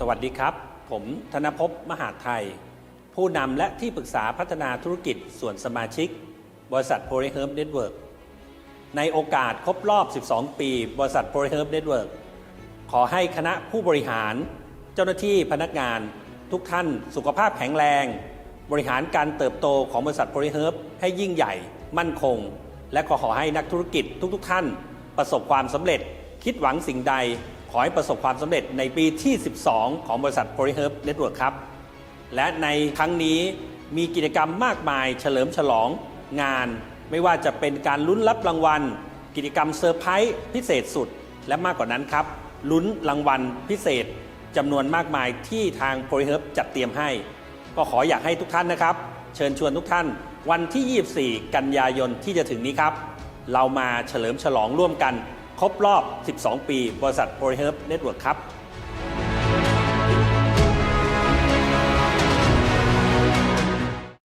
สวัสดีครับ ผมธนภพมหาไทย ผู้นำและที่ปรึกษาพัฒนาธุรกิจส่วนสมาชิก บริษัท p o l y h e r b Network ในโอกาสครบรอบ 12 ปี บริษัท p o l y h e r b Network ขอให้คณะผู้บริหาร เจ้าหน้าที่พนักงาน ทุกท่านสุขภาพแข็งแรง บริหารการเติบโตของบริษัท p o l y h e r b ให้ยิ่งใหญ่ มั่นคง และขอขอให้นักธุรกิจทุกๆท่าน ประสบความสำเร็จคิดหวังสิ่งใด ขอให้ประสบความสำเร็จในปีที่ 12 ของบริษัท p o l y h e r b Network ครับ และในครั้งนี้มีกิจกรรมมากมายเฉลิมฉลองงาน ไม่ว่าจะเป็นการลุ้นรับรางวัล กิจกรรมเซอร์ไพรส์พิเศษสุด และมากกว่านั้นครับลุ้นรางวัลพิเศษจำนวนมากมายที่ทางโพลิเฮิร์บจัดเตรียมให้ ก็ขออยากให้ทุกท่านนะครับ เชิญชวนทุกท่านวันที่ 24 กันยายนที่จะถึงนี้ครับ เรามาเฉลิมฉลองร่วมกัน ครบรอบ 12 ปี บริษัท o r i h e r b Network ครับ